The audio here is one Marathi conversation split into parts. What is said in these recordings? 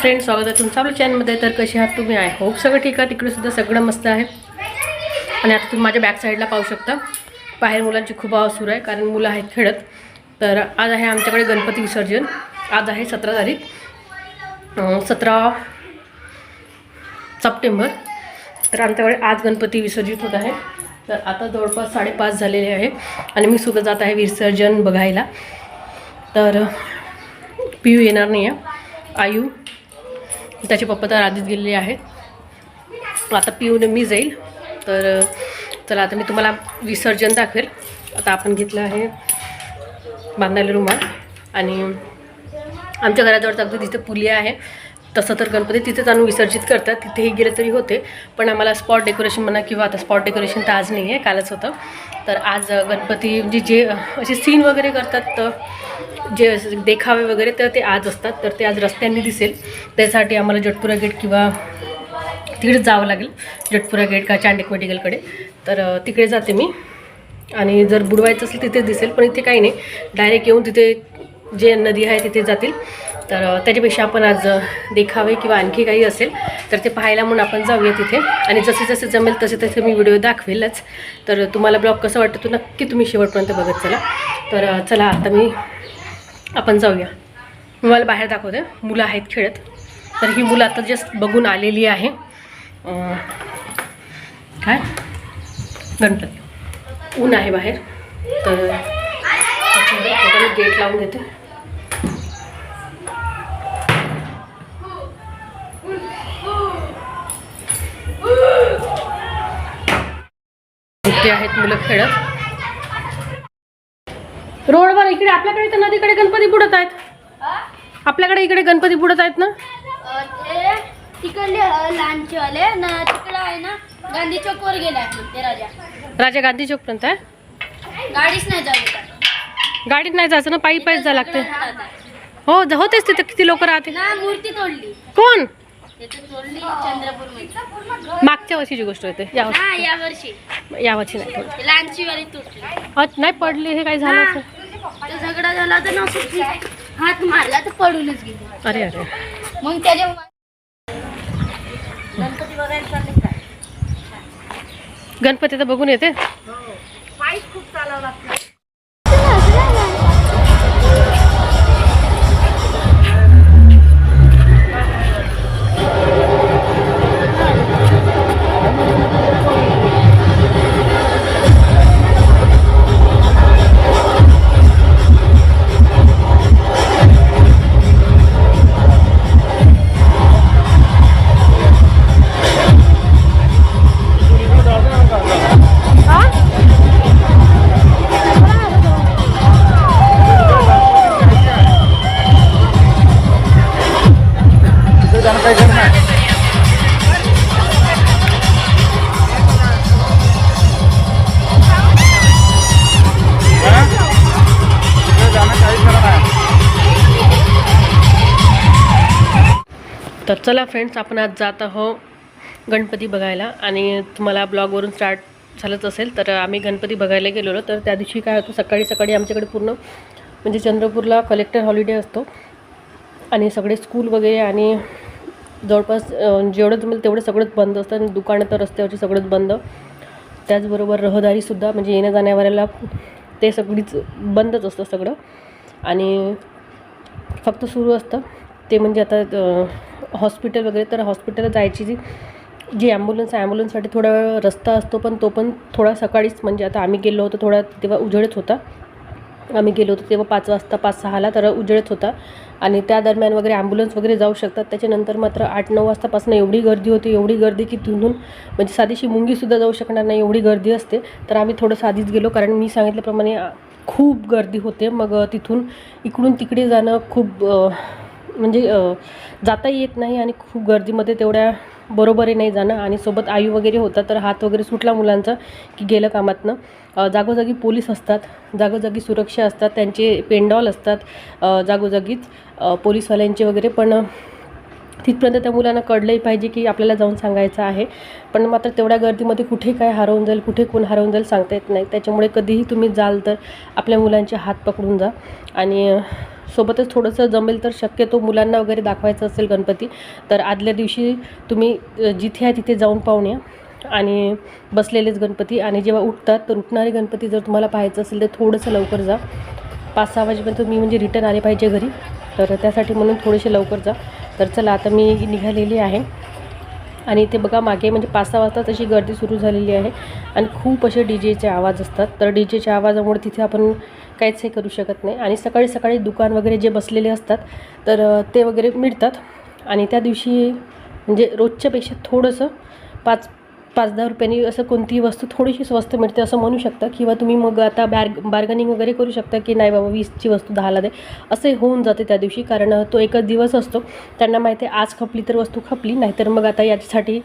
फ्रेंड स्वागत आहे तुमचं आपल्या चॅनलमध्ये तर कशी आहात तुम्ही? आहे होप सगळं ठीक आहे. तिकडे सुद्धा सगळं मस्त आहे. आणि आता तुम्ही माझ्या बॅक साईडला पाहू शकता. बाहेर मुलांची खूप आवाज सुरू आहे कारण मुलं आहेत खेळत. तर आज आहे आमच्याकडे गणपती विसर्जन. आज आहे सतरा तारीख. सतरा सप्टेंबर. तर आमच्याकडे आज गणपती विसर्जित होत आहे. तर आता जवळपास साडेपाच झालेले आहे. आणि मी सुद्धा जात आहे विसर्जन बघायला. तर पियू येणार नाही आहे आयू त्याचे पप्पा तर आधीच गेलेले आहेत. आता पिऊन मी जाईल. तर चला आता मी तुम्हाला विसर्जन दाखवेल. आता आपण घेतलं आहे बांधायला रुमाल. आणि आमच्या घराजवळच अगदी तिथे पुली आहे तसं तर गणपती तिथेच आणून विसर्जित करतात. तिथेही गेले तरी होते. पण आम्हाला स्पॉट डेकोरेशन म्हणा किंवा आता स्पॉट डेकोरेशन तर आज नाही आहे कालच होतं. तर आज गणपती म्हणजे जे असे सीन वगैरे करतात तर जे देखावे वगैरे तर ते आज असतात. तर ते आज रस्त्यांनी दिसेल. त्यासाठी आम्हाला जटपुरा गेट किंवा तिकडे जावं लागेल. जटपुरा गेट का चांडिक मेडिकलकडे तर तिकडे जाते मी. आणि जर बुडवायचं असेल तिथे दिसेल पण इथे काही नाही. डायरेक्ट येऊन तिथे जे नदी आहे तिथे जातील. तर त्याच्यापेक्षा आपण आज देखावे किंवा आणखी काही असेल तर ते पाहायला म्हणून आपण जाऊया तिथे. आणि जसे जसे जमेल तसे तसे मी व्हिडिओ दाखवेलच. तर तुम्हाला ब्लॉग कसं वाटतं तो नक्की तुम्ही शेवटपर्यंत बघत चला. तर चला आता मी आपण जाऊया. मला बाहेर दाखवते. मुलं आहेत खेळत. तर ही मुलं आता जस्ट बघून आलेली आहे. काय? गणपती. ऊन आहे बाहेर. तर गेट लावून देते. आहेत मुलं खेळत. रोडवर इकडे आपल्याकडे तर नदीकडे गणपती बुडत आहेत. आपल्याकडे इकडे गणपती बुडत आहेत ना? ते तिकडले ना तिकडं आहे ना गांधी चौक वर गेले आपण ते राजा. राजा गांधी चौकपर्यंत आहे? गाडीच नाही जाऊ. गाडीत नाही जायचं ना? पायी पायीच जायला लागते. हो ज- होतेच तिथे किती लोक राहते ना मूर्ती तोडली. कोण? तिथे तोडली चंद्रपूरमध्ये मागच्या वर्षीची गोष्ट होते. या हा या वर्षी. वर्षी या वर्षी नाही थोडी. लहानची वाली तुटली अ- नाही पडली हे काय झालं असेल. तो झगडा झाला तर नसुटली हात मारला तर पडूनच गेली. अरे अरे. मग त्याच्या गणपती बघायला चालले काय गणपती तर बघून येते. पाईप खूप चालावं लागतं. चला फ्रेंड्स आपण आज जात आहो गणपती बघायला आणि तुम्हाला ब्लॉगवरून स्टार्ट झालंच असेल तर आम्ही गणपती बघायला गेलेलो तर त्या दिवशी काय होतं सकाळी सकाळी आमच्याकडे पूर्ण म्हणजे चंद्रपूरला कलेक्टर हॉलिडे असतो. आणि सगळे स्कूल वगैरे आणि जवळपास जेवढं जमेल तेवढं सगळंच बंद असतं आणि दुकानं तर रस्त्यावरची सगळंच बंद. त्याचबरोबर रहदारीसुद्धा म्हणजे येण्या जाण्यावाल्याला ते सगळीच बंदच असतं सगळं. आणि फक्त सुरू असतं ते म्हणजे आता हॉस्पिटल वगैरे तर हॉस्पिटलला जायची जी जी ॲम्ब्युलन्स आहे ॲम्ब्युलन्ससाठी थोडा वेळ रस्ता असतो पण तो पण थोडा सकाळीच. म्हणजे आता आम्ही गेलो होतो थोडा तेव्हा उजेडच होता. आम्ही गेलो होतो तेव्हा पाच वाजता पाच सहाला तर उजेडच होता. आणि त्या दरम्यान वगैरे ॲम्ब्युलन्स वगैरे जाऊ शकतात. त्याच्यानंतर मात्र आठ नऊ वाजतापासून एवढी गर्दी होती एवढी गर्दी की तिथून म्हणजे साधीशी मुंगीसुद्धा जाऊ शकणार नाही एवढी गर्दी असते. तर आम्ही थोडं साधीच गेलो कारण मी सांगितल्याप्रमाणे खूप गर्दी होते. मग तिथून इकडून तिकडे जाणं खूप म्हणजे जाता येत नाही आणि खूप गर्दीमध्ये तेवढ्या बरोबरही नाही जाणं आणि सोबत आयु वगैरे होता तर हात वगैरे सुटला मुलांचा की गेलं कामातनं. जागोजागी पोलीस असतात जागोजागी सुरक्षा असतात त्यांचे पेंडॉल असतात जागोजागीच पोलीसवाल्यांचे वगैरे पण तिथपर्यंत त्या मुलांना कळलंही पाहिजे की आपल्याला जाऊन सांगायचं आहे. पण मात्र तेवढ्या गर्दीमध्ये कुठे काय हरवून जाईल कुठे कोण हरवून जाईल सांगता येत नाही. त्याच्यामुळे कधीही तुम्ही जाल तर आपल्या मुलांचे हात पकडून जा. आणि सोबतच थोडंसं जमेल तर शक्यतो मुलांना वगैरे दाखवायचं असेल गणपती तर आदल्या दिवशी तुम्ही जिथे आहे तिथे जाऊन पाहून या. आणि बसलेलेच गणपती. आणि जेव्हा उठतात तर उठणारे गणपती जर तुम्हाला पाहायचं असेल तर थोडंसं लवकर जा. पाच सहा वाजेपर्यंत तुम्ही म्हणजे रिटर्न आले पाहिजे घरी. तर त्यासाठी म्हणून थोडेसे लवकर जा. तर चला आता मी निघालेली आहे. आणि इथे बघा मागे म्हणजे पाच सहा वाजता तशी गर्दी सुरू झालेली आहे. आणि खूप असे डी जेचे आवाज असतात. तर डी जेच्या आवाजामुळे तिथे आपण काहीच हे करू शकत नाही. आणि सकाळी सकाळी दुकान वगैरे जे बसलेले असतात तर ते वगैरे मिळतात. आणि त्या दिवशी म्हणजे रोजच्यापेक्षा थोडंसं पाच पाच दहा रुपयांनी असं कोणतीही वस्तू थोडीशी स्वस्त मिळते असं म्हणू शकता किंवा तुम्ही मग आता बॅर बार्गनिंग वगैरे करू शकता की नाही बाबा वीसची वस्तू दहाला दे. असे होऊन जाते त्या दिवशी कारण तो एकच दिवस असतो. त्यांना माहिती आहे आज खपली तर वस्तू खपली नाहीतर मग आता याच्यासाठी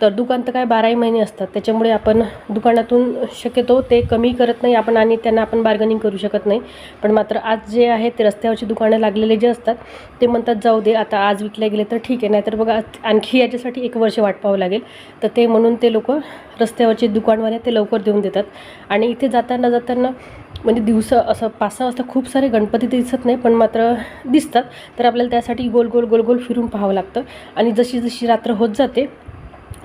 तर दुकान तर काय बाराही महिने असतात. त्याच्यामुळे आपण दुकानातून शक्यतो ते कमी करत नाही आपण आणि त्यांना आपण बार्गनिंग करू शकत नाही. पण मात्र आज जे आहे ते रस्त्यावरची दुकानं लागलेले जे असतात ते म्हणतात जाऊ दे आता आज विकले गेले तर ठीक आहे नाहीतर बघा आणखी याच्यासाठी एक वर्ष वाट पाहावं लागेल. तर ते म्हणून ते लोक रस्त्यावरचे दुकानवाले ते लवकर देऊन देतात. आणि इथे जाताना जाताना म्हणजे दिवस असं पाच सहा वाजता खूप सारे गणपती दिसत नाही पण मात्र दिसतात. तर आपल्याला त्यासाठी गोल गोल गोल गोल फिरून पाहावं लागतं. आणि जशी जशी रात्र होत जाते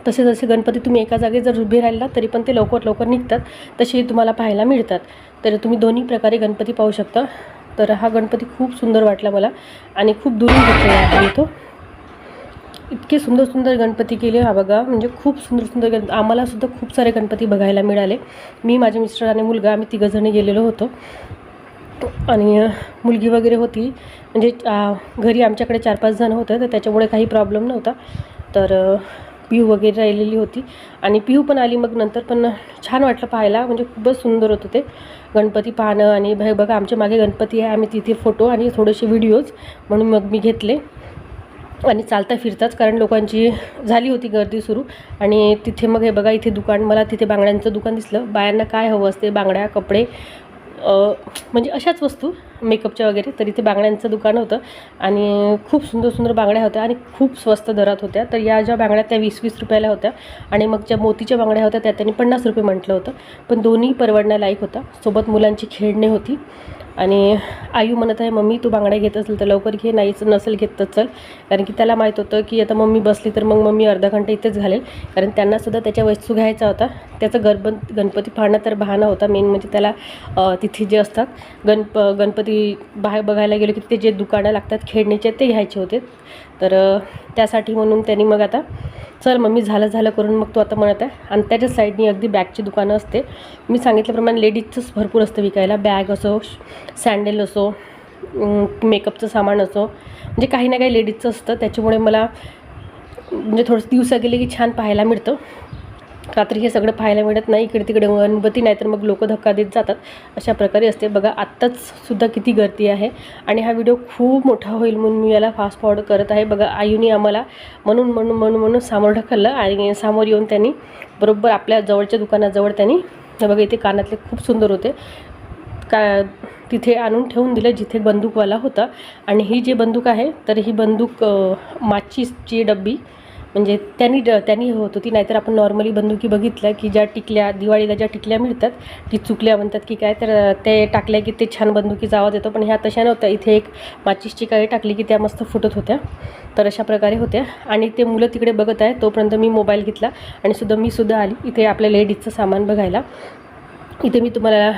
तसे जसे गणपती तुम्ही एका जागी जर उभे राहिला तरी पण ते लवकर लवकर निघतात तसे तुम्हाला पाहायला मिळतात. तर तुम्ही दोन्ही प्रकारे गणपती पाहू शकता. तर हा गणपती खूप सुंदर वाटला मला आणि खूप दुरून घेतलेला आहे तो इतके सुंदर सुंदर गणपती केले. हा बघा म्हणजे खूप सुंदर सुंदर गण आम्हाला सुद्धा खूप सारे गणपती बघायला मिळाले. मी माझे मिस्टर आणि मुलगा आम्ही तिघंजणी गेलेलो होतो. आणि मुलगी वगैरे होती. म्हणजे घरी आमच्याकडे चार पाच जण होतं तर त्याच्यामुळे काही प्रॉब्लेम नव्हता. तर पिऊ वगैरे राहिलेली होती. आणि पिऊ पण आली मग नंतर पण छान वाटलं पाहायला. म्हणजे खूपच सुंदर होतं ते. गणपती पाहणं आणि हे बघा आमच्या मागे गणपती आहे. आम्ही तिथे फोटो आणि थोडेसे व्हिडिओज म्हणून मग मी घेतले. आणि चालता फिरताच कारण लोकांची झाली होती गर्दी सुरू. आणि तिथे मग हे बघा इथे दुकान मला तिथे बांगड्यांचं दुकान दिसलं. बायांना काय हवं असते? बांगड्या कपडे म्हणजे अशाच वस्तू मेकअपच्या वगैरे तर इथे बांगड्यांचं दुकान होतं आणि खूप सुंदर सुंदर बांगड्या होत्या आणि खूप स्वस्त दरात होत्या. तर या ज्या बांगड्या त्या वीस वीस रुपयाला होत्या आणि मग ज्या मोतीच्या बांगड्या होत्या त्या त्यांनी पन्नास रुपये म्हटलं होतं. पण दोन्ही परवडण्यालायक होता सोबत मुलांची खेळणे होती. आणि आयू म्हणत आहे मम्मी तू बांगड्या घेत असेल तर लवकर घे नाहीच नसेल घेत तर चल. कारण की त्याला माहीत होतं की आता मम्मी बसली तर मग मम्मी अर्धा घंटा इथेच घालेल. कारण त्यांनासुद्धा त्याच्या वस्तू घ्यायचा होता. त्याचं गरबन गणपती फाडणं तर बहाणा होता. मेन म्हणजे त्याला तिथे जे असतात गणप गणपती बाहेर बघायला गेलो की तिथे जे दुकानं लागतात खेळण्याचे ते घ्यायचे होते. तर त्यासाठी म्हणून त्यांनी मग आता चल मम्मी झालं झालं करून मग तो आता म्हणत आहे. आणि त्याच्याच साईडनी अगदी बॅगची दुकानं असते. मी सांगितल्याप्रमाणे लेडीजचंच भरपूर असतं विकायला. बॅग असो सँडल असो मेकअपचं सामान असो म्हणजे काही ना काही लेडीजचं असतं. त्याच्यामुळे मला म्हणजे थोडंसं दिवसा गेले की छान पाहायला मिळतं. रात्री हे सगळं पाहायला मिळत नाही. इकडे तिकडे गणपती नाही तर मग लोक धक्का देत जातात. अशा प्रकारे असते. बघा आत्ताच सुद्धा किती गर्दी आहे. आणि हा व्हिडिओ खूप मोठा होईल म्हणून मी याला फास्ट फॉरवर्ड करत आहे. बघा आईनी आम्हाला म्हणून म्हणून म्हणून म्हणून सामोर ढकललं आणि समोर येऊन त्यांनी बरोबर आपल्या जवळच्या दुकानाजवळ त्यांनी बघा इथे कानातले खूप सुंदर होते. का तिथे आणून ठेवून दिलं जिथे बंदूकवाला होता. आणि ही जी बंदूक आहे तर ही बंदूक माचीसची डब्बी म्हणजे त्यांनी ड- त्यांनी होत होती. नाहीतर आपण नॉर्मली बंदुकी बघितलं की ज्या टिकल्या दिवाळीला ज्या टिकल्या मिळतात ती चुकल्या म्हणतात की काय तर ते टाकल्या की ते छान बंदुकीचा आवाज येतो. पण ह्या तशा नव्हत्या. इथे एक माचीसची काही टाकली की त्या मस्त फुटत होत्या. तर अशा प्रकारे होत्या. आणि ते मुलं तिकडे बघत आहे तोपर्यंत मी मोबाईल घेतला आणि सुद्धा मी सुद्धा आली. इथे आपल्या लेडीजचं सामान बघायला. इथे मी तुम्हाला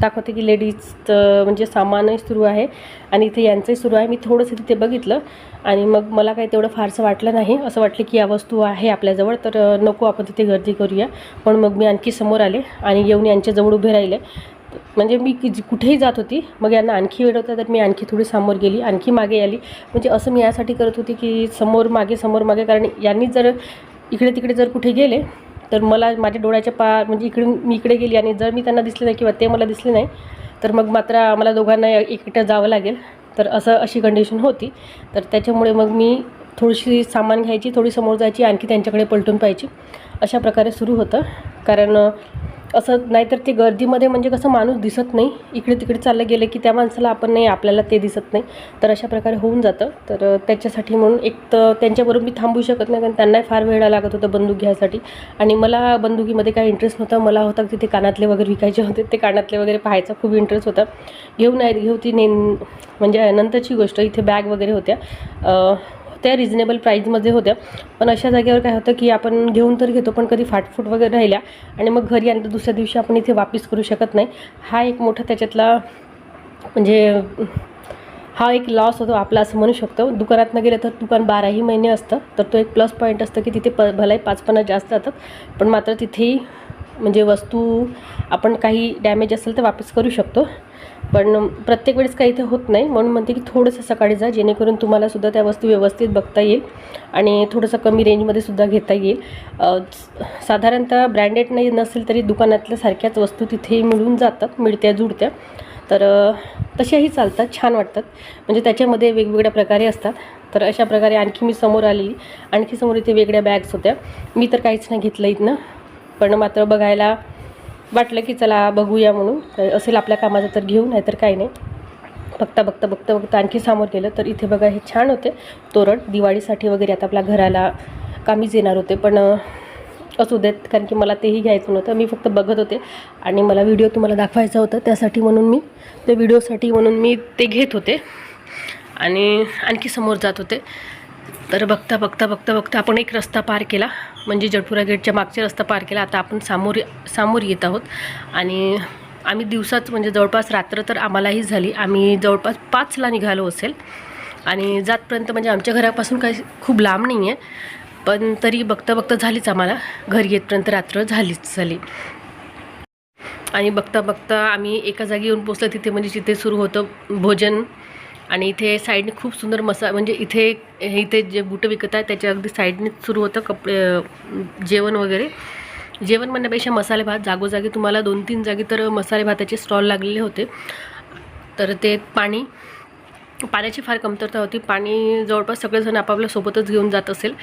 दाखवते की लेडीजचं म्हणजे सामानही सुरू आहे आणि इथे यांचंही सुरू आहे. मी थोडंसं तिथे बघितलं आणि मग मला काही तेवढं फारसं वाटलं नाही. असं वाटलं की या वस्तू आहे आपल्याजवळ तर नको आपण तिथे गर्दी करूया. पण मग मी आणखी समोर आले आणि येऊन यांच्याजवळ उभे राहिले. म्हणजे मी की जी- कुठेही जात होती मग यांना आणखी वेळ होता तर मी आणखी थोडी समोर गेली आणखी मागे आली. म्हणजे असं मी यासाठी करत होती की समोर मागे समोर मागे कारण यांनी जर इकडे तिकडे जर कुठे गेले तर मला माझ्या डोळ्याच्या पा म्हणजे इकडून मी इकडे गेली आणि जर मी त्यांना दिसले नाही किंवा ते मला दिसले नाही तर मग मात्र आम्हाला दोघांना एकटं जावं लागेल. तर असं अशी कंडिशन होती. तर त्याच्यामुळे मग मी थोडीशी सामान घ्यायची थोडी समोर जायची आणखी त्यांच्याकडे पलटून पाहायची. अशा प्रकारे सुरू होतं. कारण असं नाहीतर ते गर्दीमध्ये म्हणजे कसं माणूस दिसत नाही. इकडे तिकडे चाललं गेलं की त्या माणसाला आपण नाही आपल्याला ते दिसत नाही. तर अशा प्रकारे होऊन जातं. तर त्याच्यासाठी म्हणून एक तर त्यांच्याबरोबर मी थांबू शकत नाही कारण त्यांनाही फार वेळ लागत होता बंदूक घ्यायसाठी. आणि मला बंदुकीमध्ये काही इंटरेस्ट नव्हता. मला होता तिथे कानातले वगैरे विकायचे होते. ते कानातले वगैरे पाहायचा खूप इंटरेस्ट होता. घेऊन नाही घेऊ ती ने म्हणजे नंतरची गोष्ट इथे बॅग वगैरे होत्या. त्या रिजनेबल प्राईजमध्ये होत्या. पण अशा जागेवर काय होतं की आपण घेऊन तर घेतो पण कधी फाटफूट वगैरे राहिल्या आणि मग घरी आणि दुसऱ्या दिवशी आपण इथे वापस करू शकत नाही. हा एक मोठा त्याच्यातला म्हणजे हा एक लॉस होतो आपला असं म्हणू शकतो. दुकानात न गेलं तर दुकान बाराही महिने असतं. तर तो एक प्लस पॉईंट असतं की तिथे प भलाही पाच पन्नास जास्त जातात. पण मात्र तिथेही म्हणजे वस्तू आपण काही डॅमेज असेल तर वापस करू शकतो. पण प्रत्येक वेळेस काही इथे होत नाही. म्हणून म्हणते की थोडंसं सकाळी जा जेणेकरून तुम्हाला सुद्धा त्या वस्तू व्यवस्थित बघता येईल आणि थोडंसं कमी रेंजमध्ये सुद्धा घेता येईल. साधारणतः ब्रँडेड नाही नसेल तरी दुकानातल्या सारख्याच वस्तू तिथे मिळून जातात मिळत्या जुळत्या तर तशाही चालतात छान वाटतात. म्हणजे त्याच्यामध्ये वेगवेगळ्या प्रकारे असतात. तर अशा प्रकारे आणखी मी समोर आली. आणखी समोर इथे वेगळ्या बॅग्स होत्या. मी तर काहीच नाही घेतलं इथनं. पण मात्र बघायला वाटलं की चला बघूया म्हणून. असेल आपल्या कामाचं तर घेऊ नाहीतर काही नाही. बघता बघता बघता बघता आणखी समोर गेलं. तर इथे बघा हे छान होते. तोरण दिवाळीसाठी वगैरे आता आपल्या घराला कामीच येणार होते पण असू देत कारण की मला तेही घ्यायचं नव्हतं. मी फक्त बघत होते आणि मला व्हिडिओ तुम्हाला दाखवायचा होता. त्यासाठी म्हणून मी ते व्हिडिओसाठी म्हणून मी ते घेत होते आणि आणखी समोर जात होते. तर बघता बघता बघता बघता आपण एक रस्ता पार केला. म्हणजे जडपुरा गेटच्या मागचा रस्ता पार केला. आता आपण सामोर सामोर येत आहोत. आणि आम्ही दिवसाच म्हणजे जवळपास रात्र तर आम्हालाही झाली. आम्ही जवळपास पाचला निघालो असेल. आणि जातपर्यंत म्हणजे आमच्या घरापासून काही खूप लांब नाही आहे. पण तरी बघता बघता झालीच आम्हाला. घरी येतपर्यंत रात्र झालीच झाली. आणि बघता बघता आम्ही एका जागी येऊन पोचलो तिथे म्हणजे जिथे सुरू होतं भोजन आणि इथे साईडने खूप सुंदर मसा म्हणजे इथे इथे जे बुटं विकत आहे त्याच्या अगदी साईडनेच सुरू होतं कपडे जेवण वगैरे. जेवण म्हणण्यापेक्षा मसाले भात जागोजागी तुम्हाला दोन तीन जागी तर मसाले भाताचे स्टॉल लागलेले होते. तर ते पाणी पाण्याची फार कमतरता होती. पाणी जवळपास सगळेजण आपापल्या सोबतच घेऊन जात असेल.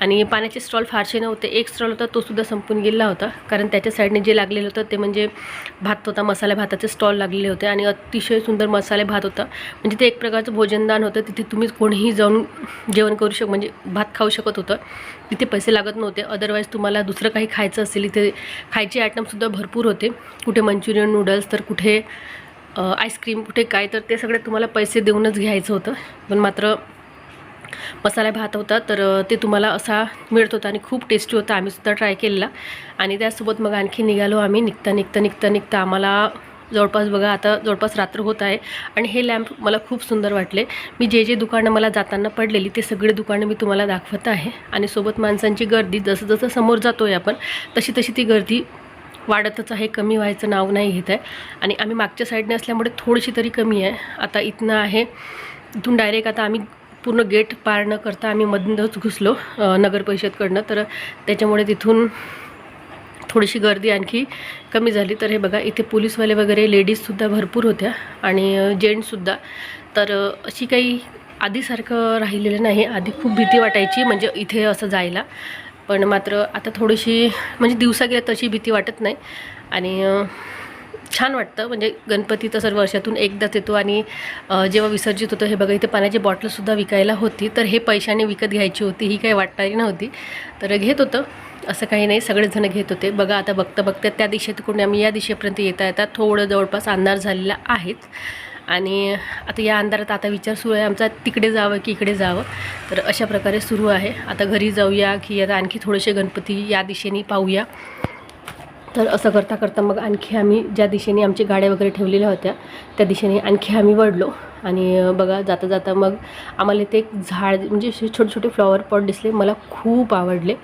आणि पाण्याचे स्टॉल फारसे नव्हते. एक स्टॉल होता तो सुद्धा संपून गेला होता. कारण त्याच्या साईडने जे लागलेलं होतं ते म्हणजे भात होता मसाले भाताचे स्टॉल लागलेले होते. आणि अतिशय सुंदर मसाले भात होता. म्हणजे ते एक प्रकारचं भोजनदान होतं. तिथे तुम्ही कोणीही जाऊन जेवण करू शक म्हणजे भात खाऊ शकत होतं. तिथे पैसे लागत नव्हते. अदरवाईज तुम्हाला दुसरं काही खायचं असेल इथे खायचे आयटमसुद्धा भरपूर होते. कुठे मंचुरियन नूडल्स तर कुठे आईस्क्रीम कुठे काय तर ते सगळे तुम्हाला पैसे देऊनच घ्यायचं होतं. पण मात्र मसाला भात होता तर ते तुम्हाला असा मिळत होता आणि खूप टेस्टी होता. आम्ही सुद्धा ट्राय केलेला. आणि त्यासोबत मग आणखी निघालो आम्ही. निघता निघता निघता निघता आम्हाला जवळपास बघा आता जवळपास रात्र होत आहे. आणि हे लॅम्प मला खूप सुंदर वाटले. मी जे जे दुकानं मला जाताना पडलेली ते सगळे दुकानं मी तुम्हाला दाखवत आहे. आणि सोबत माणसांची गर्दी जसं जसं समोर जातो आहे आपण तशी तशी ती गर्दी वाढतच आहे कमी व्हायचं नाव नाही घेत आहे. आणि आम्ही मागच्या साईडने असल्यामुळे थोडीशी तरी कमी आहे. आता इथनं आहे इथून डायरेक्ट आता आम्ही पूर्ण गेट पार न करता आम्ही मधूनच घुसलो नगर परिषदकडनं. तर त्याच्यामुळे तिथून थोडीशी गर्दी आणखी कमी झाली. तर हे बघा इथे पोलीसवाले वगैरे लेडीजसुद्धा भरपूर होत्या आणि जेंट्ससुद्धा तर अशी काही आधीसारखं राहिलेलं नाही. आधी खूप भीती वाटायची म्हणजे इथे असं जायला. पण मात्र आता थोडीशी म्हणजे दिवसा गेल्या तशी भीती वाटत नाही. आणि छान वाटतं. म्हणजे गणपती तर सर्व वर्षातून एकदाच येतो आणि जेव्हा विसर्जित होतं हे बघा इथे पाण्याची बॉटलसुद्धा विकायला होती. तर हे पैशाने विकत घ्यायची होती ही काही वाटणारी नव्हती. तर घेत होतं. असं काही नाही सगळेजण घेत होते. बघा आता बघता बघता त्या दिशेत कोणी आम्ही या दिशेपर्यंत येता येता थोडं जवळपास अंधार झालेला आहेच आणि आता या अंधारात आता विचार सुरू आहे आमचा तिकडे जावं की इकडे जावं. तर अशा प्रकारे सुरू आहे. आता घरी जाऊया की आता आणखी थोडेसे गणपती या दिशेने पाहूया. तर असं करता करता मग आणखी आम्ही ज्या दिशेने आमची गाड्या वगैरे ठेवलेल्या होत्या त्या दिशेने आणखी आम्ही वळलो. आणि बघा जाता जाता मग आम्हाला ते एक झाड म्हणजे असे छोटे छोटे फ्लॉवर पॉट दिसले. मला खूप आवडले.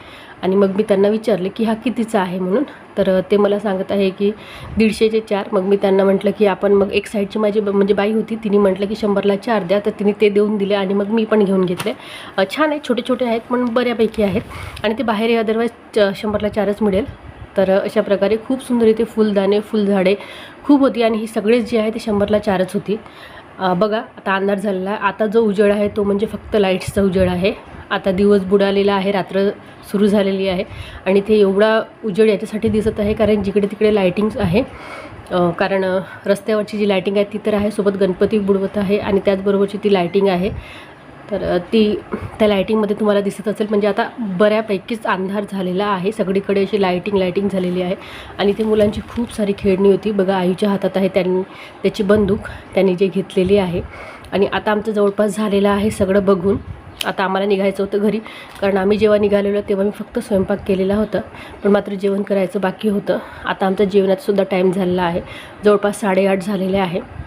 आणि मग मी त्यांना विचारले की हा कितीचा आहे म्हणून. तर ते मला सांगत आहे की दीडशेचे चार. मग मी त्यांना म्हटलं की आपण मग एक साईडची माझी ब- म्हणजे बाई होती तिने म्हटलं की शंभरला चार द्या. तर तिने ते देऊन दिले आणि मग मी पण घेऊन घेतले. छान आहे छोटे छोटे आहेत पण बऱ्यापैकी आहेत. आणि ते बाहेर अदरवाईज शंभरला चारच मिळेल. तर अशा प्रकारे खूप सुंदर इथे फुलदाणे फुलझाडे खूप होती आणि ही सगळेच जे आहे ते शंभरला चारच होती. बघा आता अंधार झालेला आहे. आता जो उजेड आहे तो म्हणजे फक्त लाईट्सचा उजेड आहे. आता दिवस बुडालेला आहे रात्र सुरू झालेली आहे आणि ते एवढा उजेड याच्यासाठी दिसत आहे कारण जिकडे तिकडे लायटिंग्स आहे. कारण रस्त्यावरची जी लायटिंग आहे ती तर आहे सोबत गणपती बुडवत आहे आणि त्याचबरोबरची ती लायटिंग आहे. तर ती त्या लायटिंगमध्ये तुम्हाला दिसत असेल म्हणजे आता बऱ्यापैकीच अंधार झालेला आहे. सगळीकडे अशी लायटिंग लायटिंग झालेली आहे आणि ती मुलांची खूप सारी खेळणी होती. बघा आईच्या हातात आहे त्यांनी त्याची बंदूक त्यांनी जे घेतलेली आहे. आणि आता आमचं जवळपास झालेलं आहे सगळं बघून. आता आम्हाला निघायचं होतं घरी. कारण आम्ही जेव्हा निघालेलो तेव्हा मी फक्त स्वयंपाक केलेला होता. पण मात्र जेवण करायचं बाकी होतं. आता आमचा जेवणातसुद्धा टाईम झालेला आहे. जवळपास साडेआठ झालेले आहे.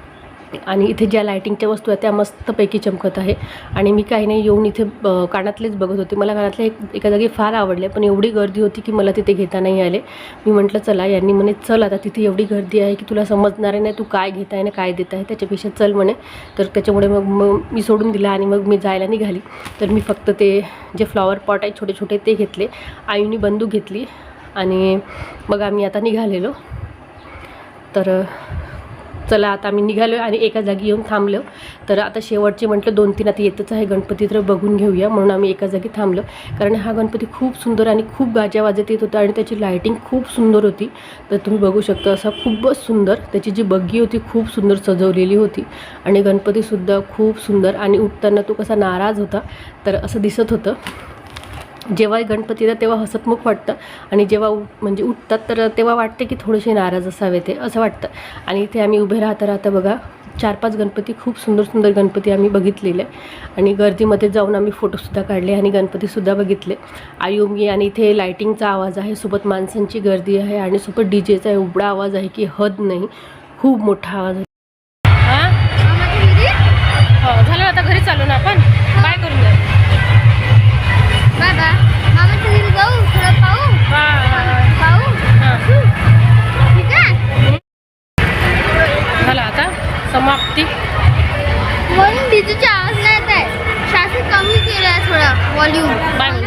आणि इथे ज्या लायटिंगच्या वस्तू आहेत त्या मस्तपैकी चमकत आहे. आणि मी काही नाही येऊन इथे ब- कानातलेच बघत होते. मला कानातले एक एका जागी फार आवडले पण एवढी गर्दी होती की मला तिथे घेता नाही आले. मी म्हटलं चला यांनी म्हणे चल आता तिथे एवढी गर्दी आहे की तुला समजणार नाही तू काय घेत आहे ना काय देत आहे त्याच्यापेक्षा चल म्हणे. तर त्याच्यामुळे मग मग मी सोडून दिला आणि मग मी जायला निघाली. तर मी फक्त ते जे फ्लॉवर पॉट आहे छोटे छोटे ते घेतले. आईने बंदूक घेतली आणि मग आम्ही आता निघालेलो. तर चला आता आम्ही निघालो आणि एका जागी येऊन थांबलो. तर आता शेवटचे म्हटलं दोन तीन आता येतच आहे. गणपती तर बघून घेऊया. म्हणून आम्ही एका जागी थांबलो. कारण हा गणपती खूप सुंदर आणि खूप गाज्या वाजत येत होता आणि त्याची लायटिंग खूप सुंदर होती. तर तुम्ही बघू शकता असा खूपच सुंदर त्याची जी बग्गी होती खूप सुंदर सजवलेली होती. आणि गणपतीसुद्धा खूप सुंदर आणि उठताना तो कसा नाराज होता तर असं दिसत होतं. जेव्हा गणपती येतात तेव्हा हसतमुख वाटतं. आणि जेव्हा उ म्हणजे उठतात तर तेव्हा वाटते की थोडेसे नाराज असावे ते असं वाटतं. आणि इथे आम्ही उभे राहता राहता बघा चार पाच गणपती खूप सुंदर सुंदर गणपती आम्ही बघितलेले. आणि गर्दीमध्ये जाऊन आम्ही फोटोसुद्धा काढले आणि गणपतीसुद्धा बघितले. आयुमी आणि इथे लायटिंगचा आवाज आहे सोबत माणसांची गर्दी आहे आणि सोबत डी जेचा एवढा आवाज आहे की हद नाही. खूप मोठा आवाज आहे थोडा